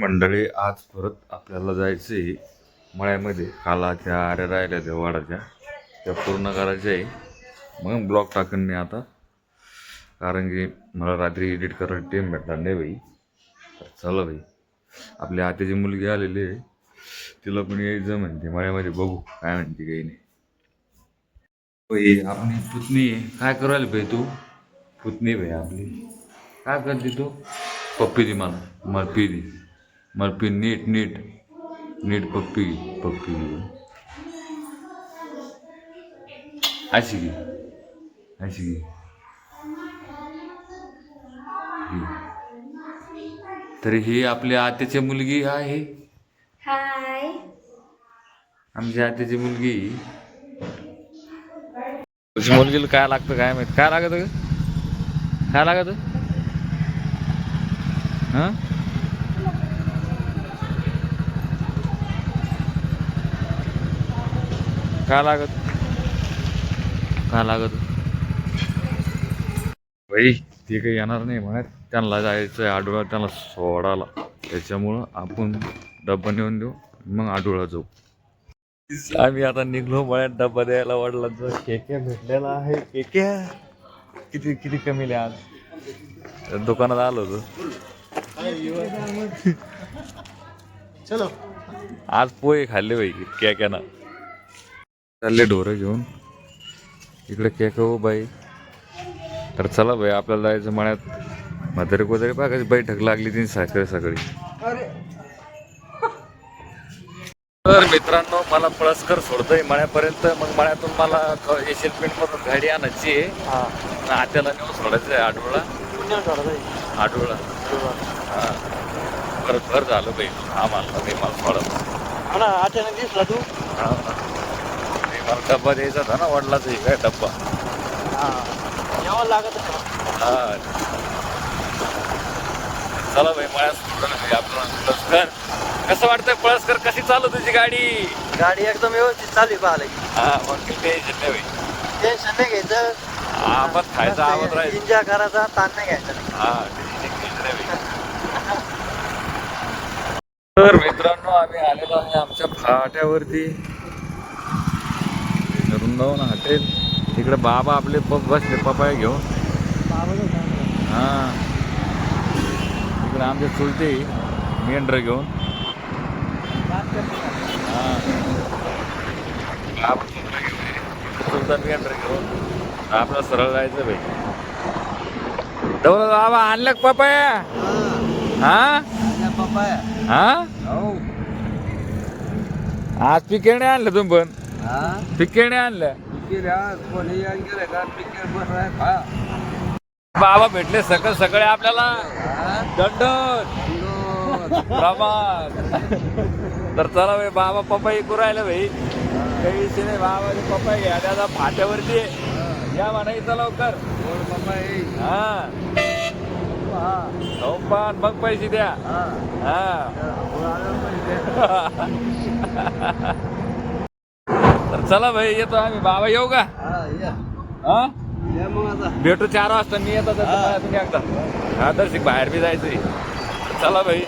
मंडळी आज परत आपल्याला जायचे मळ्यामध्ये काला त्या आऱ्या राहिल्या त्या वाडाच्या. त्या पूर्ण करायच्या आहे. मग ब्लॉग टाकून मी आता कारण की मला रात्री एडिट करायला टाईम भेटणार नाही बाई. चला बाई. आपली आत्याची मुलगी आलेली आहे. तिला पण यायचं म्हणते मळ्यामध्ये बघू काय म्हणते काही नाही. बाई आपली पुतणी काय करायला भाई तू? पुतणी भाई आपली. काय करते तू? पप्पी दे मला मलपी दे. मलपी नीट नीट. नीट पप्पी पप्पी. अशी घे. अशी घे. तर ही आपल्या आत्याची मुलगी आहे हाय. आमची आत्याची मुलगी तुझी मुलगीला काय लागतं काय माहीत? काय लागत? काय लागत? हा? काय लागत? काय लागत? बाई ते काही येणार नाही म्हणत त्यांना जायचं आहे आडोळा त्यांना सोडायला. त्याच्यामुळं आपण डब्बा नेऊन देऊ मग आडोळा जाऊ. आम्ही आता निघलो मळ्यात डब्बा द्यायला वडिलांचा केक्या भेटलेला आहे केक्या. किती किती कमी आज? दुकानात आलो होतो. चलो. आज पोहे खाल्ले बाई केक्यानं. चालले ढोरं घेऊन. इकडे केक हो बाई. तर चला बाई आपल्याला जायचं मळ्यात. म्हातारे कोतारे बघा बैठक लागली ती सकाळी सकाळी तर मित्रांनो मला पळसकर सोडतोय मळ्यापर्यंत. मग मळ्यातून मला एशियन पेंट मधून गाडी आणायची आहे. आत्याला नेऊन सोडायचं आहे आठवडा आठवडा हा. परत भर झालं बाई. आम्हाला नाही मला सोडा. ना अचानक दिसला तू. हा. डब्बा द्यायचा होता ना वडिलाचा हे काय डब्बा. हा. यावं लागत. हा. चला भाई पळसकर. कसं वाटतंय पळसकर? कशी चालू तुझी गाडी? गाडी एकदम व्यवस्थित पाहिलं की हा मग टेन्शन नाही भाई टेन्शन नाही घ्यायचं. आपण खायचा आवड राहील एन्जॉय करायचा ताण नाही घ्यायचा. हा टेन्शन नाही भाई तर मित्रांनो आम्ही आलेलो आहे आमच्या फाट्यावरती. वृंदावन हॉटेल तिकडे बाबा आपले पप बसले पपाय घेऊन. हा. तिकडे आमचे चुलते मेंढर घेऊन. हा. चुलता मेंढर घेऊन आपलं सरळ जायचं भाई दौलत बाबा आणलं का पपाया? हा. पप्पाया हा? हो. आज पिकेने आणलं तुम्ही पण. पिकेने आणलं. बाबा भेटले सकल सगळे आपल्याला. दंडन प्रमाण तर चला भाई बाबा पप्पा इकू राहिलं भाई काही विषय नाही बाबा पप्पा घ्या त्याचा फाट्यावरती. या म्हणा इथं लवकर. हा. खाऊन पान मग पैसे द्या. हा. तर चला भाई येतो आम्ही. बाबा येऊ का? हा भेटू चार वाजता. मी येतो तुम्ही एकदा. हा दर्शिक बाहेर बी जायचंय चला भाई.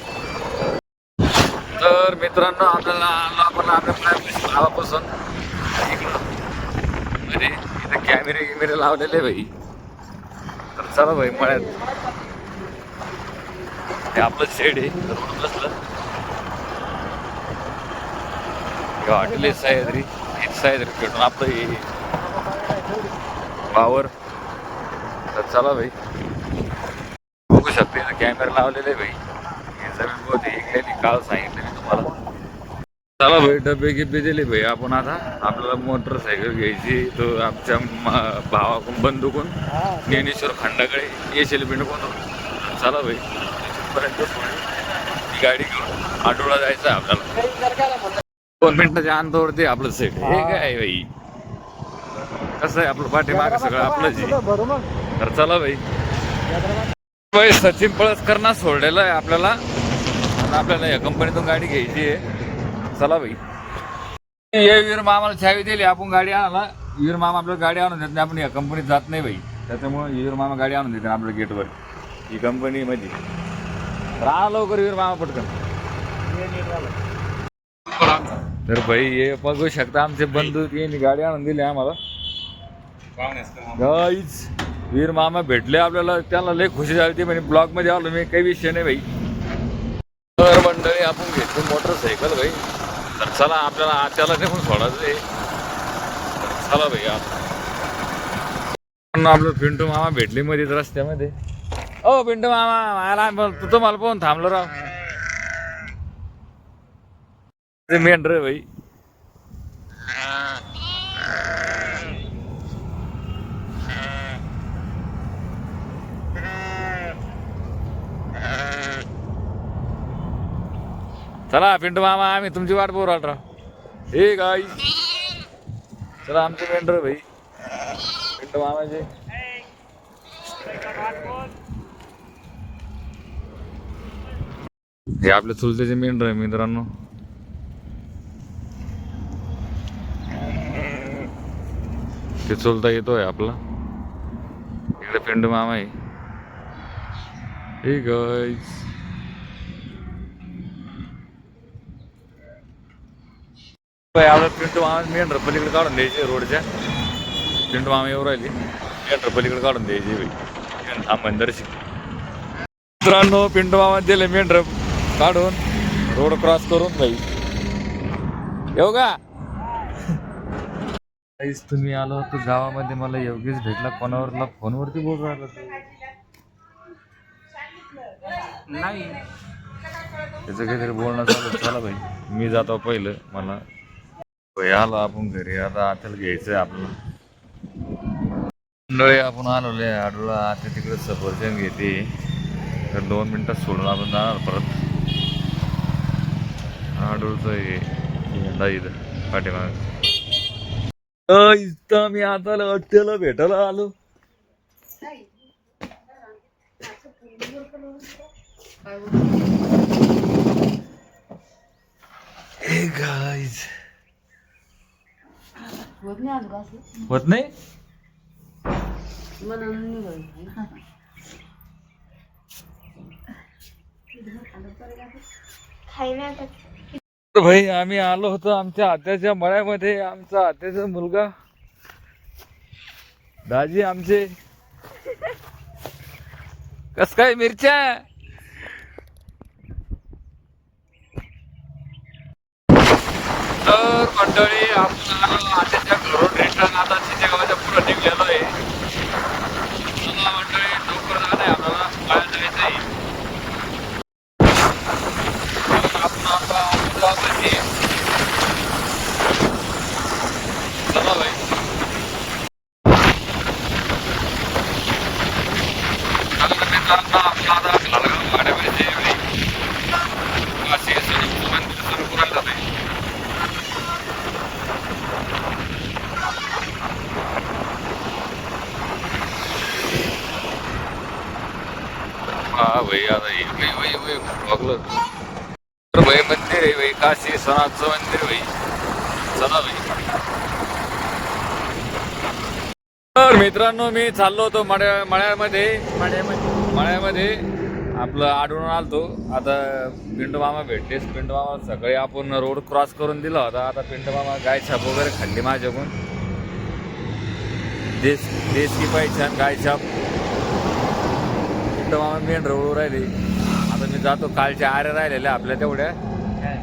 तर मित्रांनो आपल्याला आलो आपण आपल्या इकडं. अरे इथं कॅमेरे गिमेरे लावलेले भाई. तर चला भाई मळ्यात. हे आपलं शेड आहे रोड बसलं. हे हॉटेल सह्याद्री हेच भेटून आपलं हे पावर तर चला भाई. बघू शकते कॅमेरा लावलेले भाई. हे जमीन बहुत इकलेली काल सांगितलं मी तुम्हाला. चला भाई डबे गिब्बे दिले भाई आपण आता. आपल्याला मोटरसायकल घ्यायची तो आमच्या भावाकडून बंधूकडून. ज्ञानेश्वर खंडाकडे येशील बिंडकून चला भाई. पर्यंत ती गाडी घेऊन आठवडा जायचं आहे आपल्याला. दोन मिनिटाच्या अंतरावरती आपलं सेट. हे काय भाई कसं आहे आपलं पाठीमाग सगळं आपलं जी? तर चला भाई भाई सचिन पळसकरना सोडलेलं आहे आपल्याला. आणि आपल्याला या कंपनीतून गाडी घ्यायची आहे. चला भाई ये वीर मामाला चावी दिली. आपण गाडी आणाला वीर मामा आपल्याला गाडी आणून देत नाही. आपण या कंपनीत जात नाही भाई त्याच्यामुळे वीर मामा गाडी आणून देते आपल्या गेटवर. ही कंपनी मध्ये राहा लवकर वीर मामा पटकन. तर भाई हे बघू शकता आमचे बंधू यांनी गाडी आणून दिली आम्हाला. गाईज वीर मामा भेटले आपल्याला त्याला लय खुशी झाली ती म्हणजे ब्लॉगमध्ये आलो मी काही विषय नाही भाई. तर मंडळी आपण घेतली मोटरसायकल भाई. तर चला आपल्याला आत्याला नेऊन सोडायचं आहे. तर चला भाई आता. पण आपलं पिंटू मामा भेटली मध्ये रस्त्यामध्ये. ओ पिंटू मामा मला तू तर मला पाहून थांबलो राव. ते मेंढर भाई. चला पिंटू मामा आम्ही तुमची वाट बघू राहतो राव हे गाई चला आमचे मेंढर भाई. पिंटू मामाचे. हे आपल्या चुलतेचे मेंढर आहे मित्रांनो. ते चुलता येतोय आपला. इकडे पिंटू मामा आहे. हे गाईज आपलं पिंटू मामा मेंढर पलीकडे काढून द्यायचे रोडच्या. पिंटू मामा येऊ राहिली. मेंढर पलीकडे काढून द्यायची थांबन दर्शक मित्रांनो पिंटू मामा दिले मेंढर काढून. रोड क्रॉस करून बाई. येऊ का? काहीच तुम्ही आलो होतो गावामध्ये मला योगेश भेटला कोणावरला फोनवरती बोल राहिला तू. नाही. त्याचं काहीतरी बोलणं चालू चला भाई मी जातो पहिलं मला. भाई आलो आपण घरी. आता आत्याला घ्यायचंय आपलं मंडळी आपण आलो आडूला आता तिकडे सफरचंद घेते. तर दोन मिनिटात सोडून आपण जाणार परत. आडूळचं हे पाठीमाग. इथं मी आता अट्ट्याला भेटायला आलो. हे गाईज होत नाही? तर भाई आम्ही आलो होतो आमच्या आत्याच्या मळ्यामध्ये. आमचा आत्याचा मुलगा. दाजी आमचे. कस काय मिरच्या? तर मंडळी आपण आत्याच्या घरून रिटर्न आता तिच्या गावाच्या पुढे निघलेलो आहे चला मंडळी लवकर जाणं आहे आपल्याला बाहेर जायचं आहे आपण आता अहमदाबादमध्ये आहे. चला भाई आता मित्रांनो आपला आता लालगाव वाड्यामध्ये काशी स्वरूप मंदिर सुरू करायला जाते हा भाई आता हे भाई भाई भाई बघलं तर भाई मंदिर आहे भाई काशी विश्वनाथचं चला भाई तर मित्रांनो मी चाललो होतो मळ्या मळ्यामध्ये. मळ्यामध्ये आपलं आढळून आलतो. आता पिंटू मामा भेटलेस. पिंटू मामा सकाळी आपण रोड क्रॉस करून दिला होता. आता पिंटू मामा गाय छाप वगैरे खाल्ली माझ्याकडून. देश देश की पाहिजे गाय छाप. पिंटू मामा मेन रोड राहिली. आता मी जातो. कालच्या आऱ्या राहिलेल्या आपल्या तेवढ्या.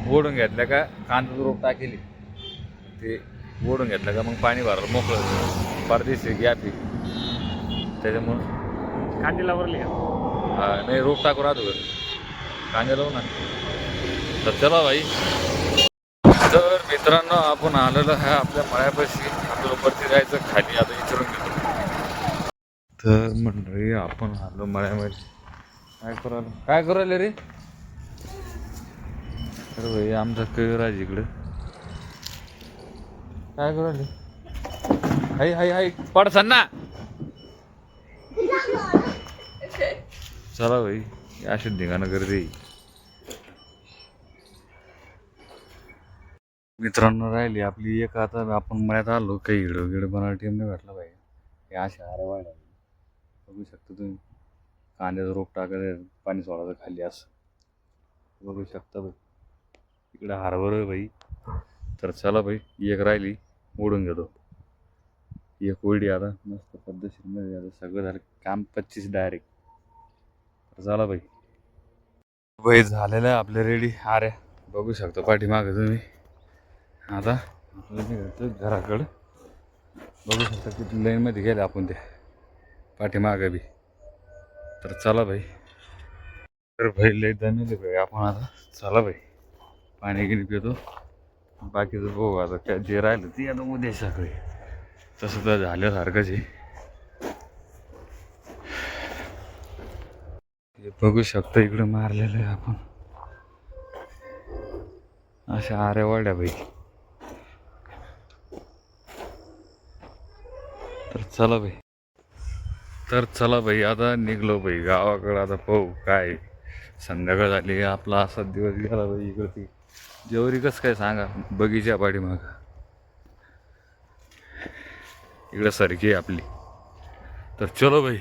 ओढून घेतल्या का कांदा रोप टाकेली. ते ओढून घेतलं का मग पाणी भरायला मोकळं परदेशी गॅप त्याच्यामुळं कांदीला वरली हा, नाही रोप टाकू राहतो घरी. कांदे लावू ना. तर चला भाई. तर मित्रांनो आपण आलेलो आहे आपल्या मळ्यापाशी. आपल्याला वरती जायचं खाली आता विचारून घेतो. तर मंडळी आपण आलो मळ्यामध्ये. काय करू राहिलो? काय करू राहिले रे? तर भाई आमचा कविराज इकडं. काय करू राहिले? हाय हाय हाय. पडसन ना चला भाई अशी धिंगाणं गर्दी. मित्रांनो राहिली आपली एक आता आपण मळ्यात आलो काही हिडो गिडो बनवायला टीम नाही भेटला पाहिजे हे असे हारे वाढ बघू शकता तुम्ही. कांद्याचं रोप टाकायचं पाणी सोडायचं खाली असं. बघू शकता बघ इकडं हार्बर आहे बाई तर चला बाई एक राहिली ओढून घेतो. एक ओढी आता मस्त पद्धतशीरमध्ये आता सगळं झालं काम पच्चीस डायरेक्ट तर चला बाई बाई झालेलं आहे आपले रेडी अरे बघू शकतो पाठीमागं तुम्ही. आता घराकडं. बघू शकता किती लाईनमध्ये गेले आपण ते. पाठीमागं बी. तर चला भाई. तर भाई लई धन्यवाद भाई आपण आता. चला भाई. पाणी गिणी पितो. बाकीचं बघू आता काय जे राहिलं ते आता उद्या सगळे. तसं तर झाल्यासारखंच आहे. बघू शकतो इकडं मारलेलं आहे आपण. अशा आऱ्या वाड्यापैकी. भाई तर चला भाई तर चला भाई आता निघलो भाई गावाकडं आता पाहू काय संध्याकाळ झाली आपला असा दिवस गेला भाई इकडे ती जेवरी कसं काय सांगा? बगीच्या पाठीमाग. इकडं सरकी आहे आपली. तर चलो भाई.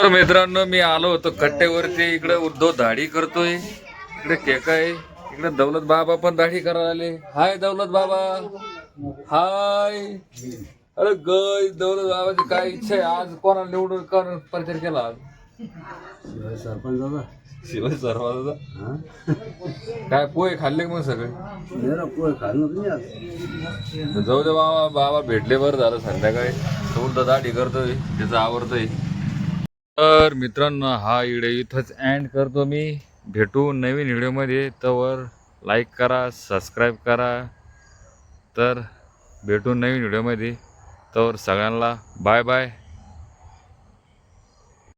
तर मित्रांनो मी आलो होतो कट्ट्यावरती इकडे उद्धव दाढी करतोय. इकडे केक आहे. इकडे दौलत बाबा पण दाढी करायला आले. हाय दौलत बाबा. हाय. अरे गय दौलत बाबाची काय इच्छा आहे? आज कोणाला निवडून कर प्रचार केला आज? सरपंच दादा. शिवाय सर्वांचा काय पोहे खाल्ले का मग सगळे? पोहे खाल्लं तुम्ही आज. तर जाऊ दे बाबा बाबा भेटले बरं झालं संध्याकाळी. तो उलटा दाढी करतोय त्याचं आवडतोय तर मित्रांनो हा व्हिडिओ इथंच एंड करतो मी. भेटू नवीन व्हिडिओमध्ये तवर लाईक करा सबस्क्राईब करा. तर भेटू नवीन व्हिडिओमध्ये तवर सगळ्यांना बाय बाय